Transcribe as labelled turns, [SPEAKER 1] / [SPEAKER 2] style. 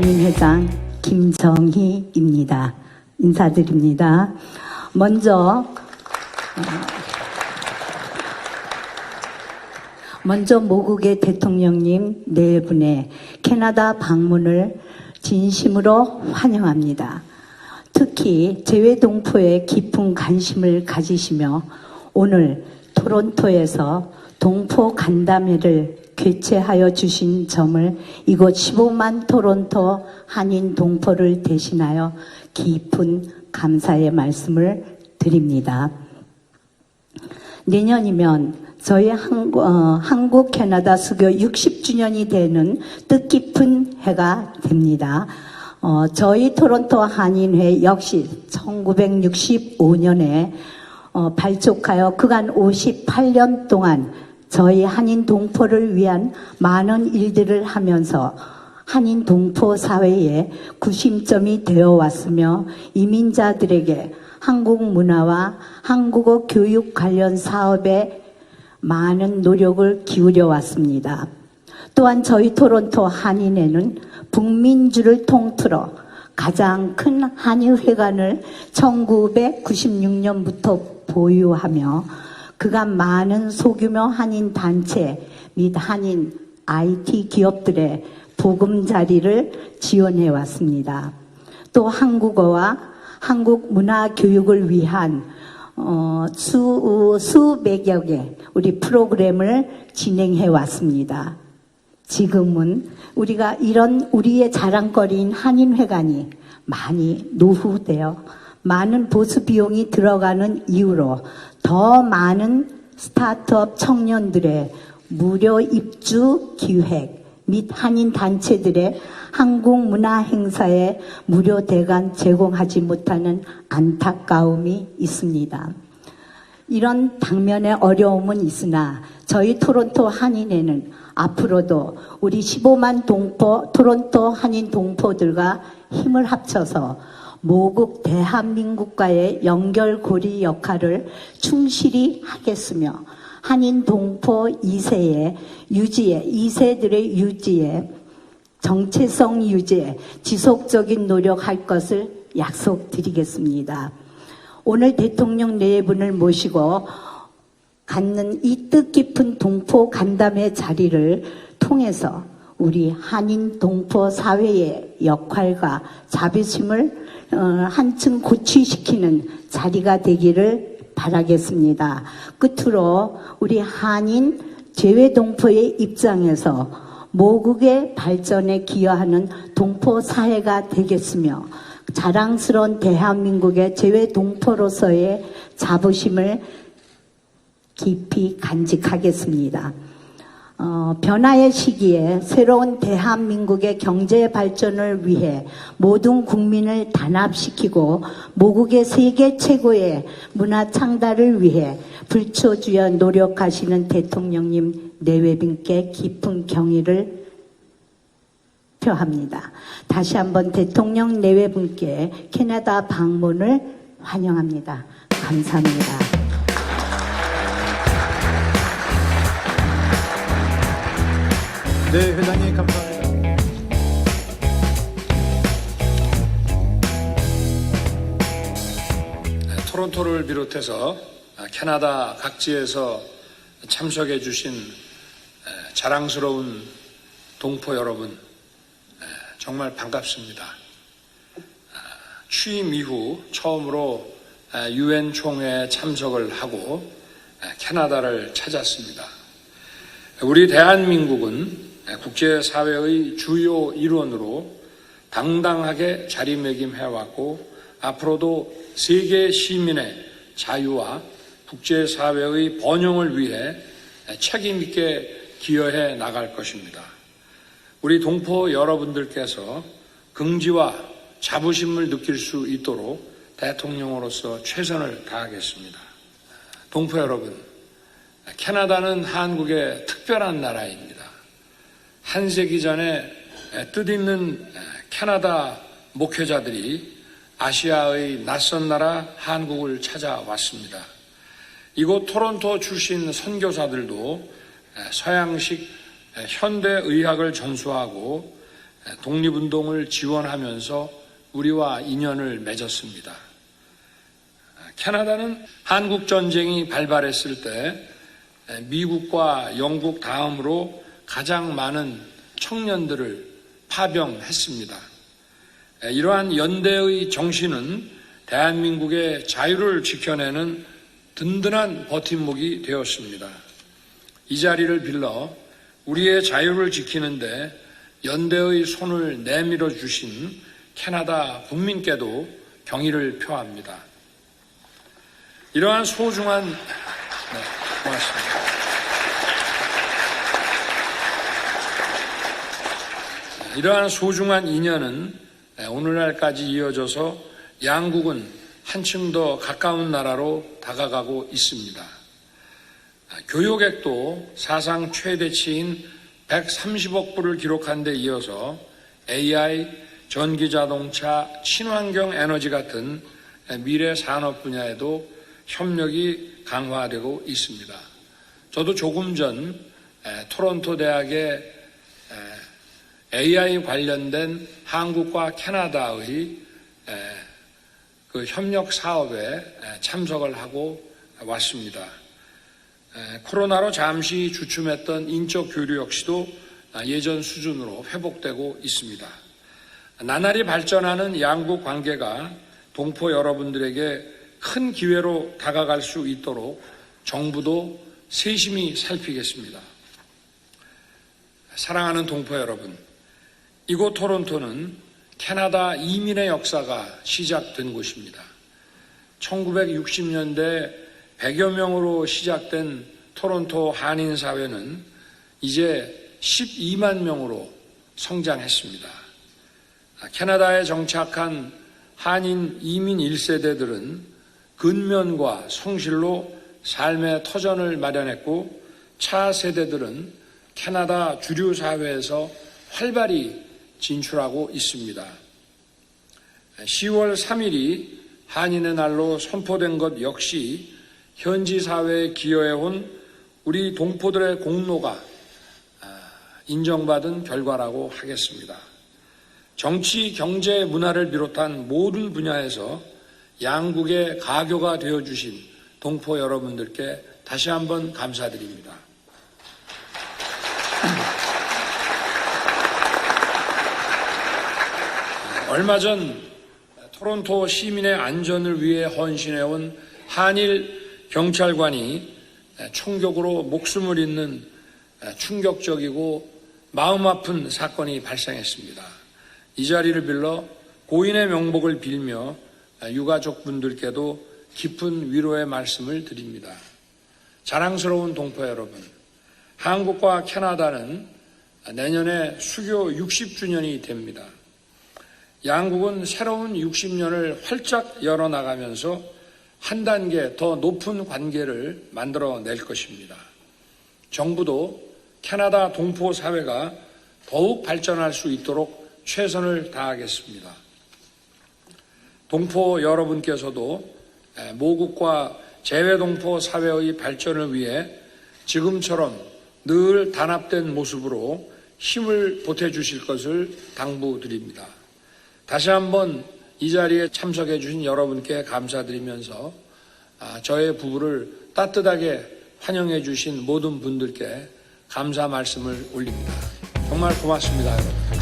[SPEAKER 1] 한인회장 김정희입니다. 인사드립니다. 먼저 어, 먼저 모국의 대통령님 네 분의 캐나다 방문을 진심으로 환영합니다. 특히 재외동포에 깊은 관심을 가지시며 오늘 토론토에서 동포 간담회를 개최하여 주신 점을 이곳 15만 토론토 한인 동포를 대신하여 깊은 감사의 말씀을 드립니다. 내년이면 저희 한국, 어, 한국 캐나다 수교 60주년이 되는 뜻깊은 해가 됩니다. 어, 저희 토론토 한인회 역시 1965년에 어, 발족하여 그간 58년 동안 저희 한인 동포를 위한 많은 일들을 하면서 한인 동포 사회의 구심점이 되어 왔으며 이민자들에게 한국 문화와 한국어 교육 관련 사업에 많은 노력을 기울여 왔습니다. 또한 저희 토론토 한인회는 북민주를 통틀어 가장 큰 한인회관을 1996년부터 보유하며 그간 많은 소규모 한인 단체 및 한인 IT 기업들의 보금자리를 지원해 왔습니다. 또 한국어와 한국 문화 교육을 위한 어, 수, 수백여 개 우리 프로그램을 진행해 왔습니다. 지금은 우리가 이런 우리의 자랑거리인 한인회관이 많이 노후되어 많은 보수 비용이 들어가는 이유로 더 많은 스타트업 청년들의 무료 입주 기획 및 한인 단체들의 한국 문화 행사에 무료 대관 제공하지 못하는 안타까움이 있습니다. 이런 당면의 어려움은 있으나 저희 토론토 한인회는 앞으로도 우리 15만 동포, 토론토 한인 동포들과 힘을 합쳐서 모국 대한민국과의 연결고리 역할을 충실히 하겠으며 한인 동포 2세의 유지에, 2세들의 유지에 정체성 유지에 지속적인 노력할 것을 약속드리겠습니다. 오늘 대통령 네 분을 모시고 갖는 이 뜻깊은 동포 간담회 자리를 통해서 우리 한인 동포 사회의 역할과 자비심을 어, 한층 고취시키는 자리가 되기를 바라겠습니다. 끝으로 우리 한인 재외동포의 입장에서 모국의 발전에 기여하는 동포 사회가 되겠으며 자랑스러운 대한민국의 재외동포로서의 자부심을 깊이 간직하겠습니다. 어, 변화의 시기에 새로운 대한민국의 경제 발전을 위해 모든 국민을 단합시키고 모국의 세계 최고의 문화 창달을 위해 불초주여 노력하시는 대통령님 내외빈께 깊은 경의를 표합니다. 다시 한번 대통령 내외분께 캐나다 방문을 환영합니다. 감사합니다.
[SPEAKER 2] 네, 회장님 감사합니다.
[SPEAKER 3] 토론토를 비롯해서 캐나다 각지에서 참석해 주신 자랑스러운 동포 여러분 정말 반갑습니다. 취임 이후 처음으로 유엔 총회에 참석을 하고 캐나다를 찾았습니다. 우리 대한민국은 국제사회의 주요 일원으로 당당하게 자리매김해왔고 앞으로도 세계 시민의 자유와 국제사회의 번영을 위해 책임있게 기여해 나갈 것입니다. 우리 동포 여러분들께서 긍지와 자부심을 느낄 수 있도록 대통령으로서 최선을 다하겠습니다. 동포 여러분, 캐나다는 한국의 특별한 나라입니다. 한 세기 전에 뜻있는 캐나다 목회자들이 아시아의 낯선 나라 한국을 찾아왔습니다. 이곳 토론토 출신 선교사들도 서양식 현대 의학을 전수하고 독립운동을 지원하면서 우리와 인연을 맺었습니다. 캐나다는 한국 전쟁이 발발했을 때 미국과 영국 다음으로 가장 많은 청년들을 파병했습니다. 이러한 연대의 정신은 대한민국의 자유를 지켜내는 든든한 버팀목이 되었습니다. 이 자리를 빌러 우리의 자유를 지키는데 연대의 손을 내밀어 주신 캐나다 국민께도 경의를 표합니다. 이러한 소중한 네, 고맙습니다. 이러한 소중한 인연은 오늘날까지 이어져서 양국은 한층 더 가까운 나라로 다가가고 있습니다. 교육액도 사상 최대치인 130억 불을 기록한 데 이어서 AI, 전기자동차, 친환경 에너지 같은 미래 산업 분야에도 협력이 강화되고 있습니다. 저도 조금 전 에, 토론토 대학의 에, AI 관련된 한국과 캐나다의 에, 그 협력 사업에 에, 참석을 하고 왔습니다. 에, 코로나로 잠시 주춤했던 인적 교류 역시도 아, 예전 수준으로 회복되고 있습니다. 나날이 발전하는 양국 관계가 동포 여러분들에게 큰 기회로 다가갈 수 있도록 정부도 세심히 살피겠습니다. 사랑하는 동포 여러분, 이곳 토론토는 캐나다 이민의 역사가 시작된 곳입니다. 1960년대 100여 명으로 시작된 토론토 한인 사회는 이제 12만 명으로 성장했습니다. 캐나다에 정착한 한인 이민 1세대들은 근면과 성실로 삶의 터전을 마련했고 차 세대들은 캐나다 주류 사회에서 활발히 진출하고 있습니다. 10월 3일이 한인의 날로 선포된 것 역시 현지 사회에 기여해온 우리 동포들의 공로가 인정받은 결과라고 하겠습니다. 정치, 경제, 문화를 비롯한 모든 분야에서 양국의 가교가 되어주신 동포 여러분들께 다시 한번 감사드립니다. 얼마 전 토론토 시민의 안전을 위해 헌신해온 한일 경찰관이 총격으로 목숨을 잃는 충격적이고 마음 아픈 사건이 발생했습니다. 이 자리를 빌러 고인의 명복을 빌며 유가족 분들께도 깊은 위로의 말씀을 드립니다. 자랑스러운 동포 여러분, 한국과 캐나다는 내년에 수교 60주년이 됩니다. 양국은 새로운 60년을 활짝 열어나가면서 한 단계 더 높은 관계를 만들어낼 것입니다. 정부도 캐나다 동포 사회가 더욱 발전할 수 있도록 최선을 다하겠습니다. 동포 여러분께서도 모국과 재외동포 사회의 발전을 위해 지금처럼 늘 단합된 모습으로 힘을 보태주실 것을 당부드립니다. 다시 한번 이 자리에 참석해 주신 여러분께 감사드리면서 아, 저의 부부를 따뜻하게 환영해 주신 모든 분들께 감사 말씀을 올립니다. 정말 고맙습니다, 여러분.